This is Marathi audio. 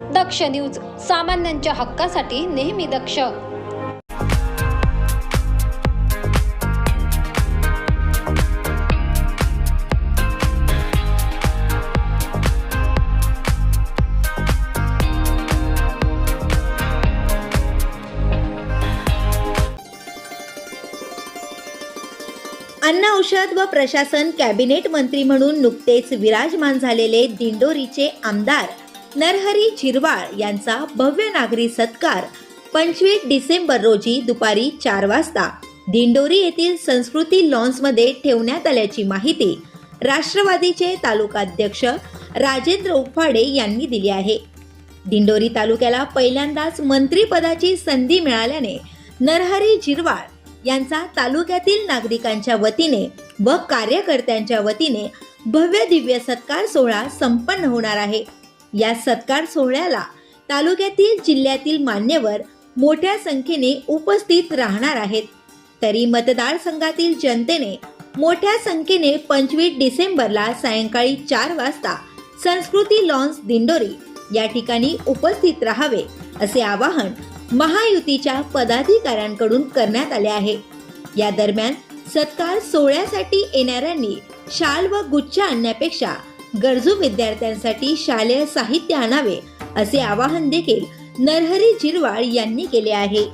दक्ष न्यूज सामान्यांच्या हक्कासाठी नेहमी दक्ष. अन्न औषध व प्रशासन कॅबिनेट मंत्री म्हणून नुकतेच विराजमान झालेले दिंडोरीचे आमदार नरहरी झिरवाळ यांचा भव्य नागरी सत्कार पंचवीस डिसेंबर रोजी दुपारी चार वाजता दिंडोरी येथील संस्कृती लॉन्समध्ये ठेवण्यात आल्याची माहिती राष्ट्रवादीचे तालुकाध्यक्ष राजेंद्र उफाडे यांनी दिली आहे. दिंडोरी तालुक्याला पहिल्यांदाच मंत्रीपदाची संधी मिळाल्याने नरहरी झिरवाळ यांचा तालुक्यातील नागरिकांच्या वतीने व कार्यकर्त्यांच्या वतीने भव्य दिव्य सत्कार सोहळा संपन्न होणार आहे. या सत्कार सोहळ्याला तालुक्यातील जिल्ह्यातील मान्यवर मोठ्या संख्येने उपस्थित राहणार आहेत. तरी मतदारसंघातील जनतेने मोठ्या संख्येने पंचवीस डिसेंबरला सायंकाळी चार वाजता संस्कृती लॉन्स दिंडोरी या ठिकाणी उपस्थित राहावे असे आवाहन महायुतीच्या पदाधिकाऱ्यांकडून करण्यात आले आहे. या दरम्यान सत्कार सोहळ्यासाठी येणाऱ्यांनी शाल व गुच्छ आणण्यापेक्षा गरजू विद्यार्थ्यांसाठी शालेय साहित्य आणावे असे आवाहन देखील नरहरी जिरवाळ यांनी केले आहे.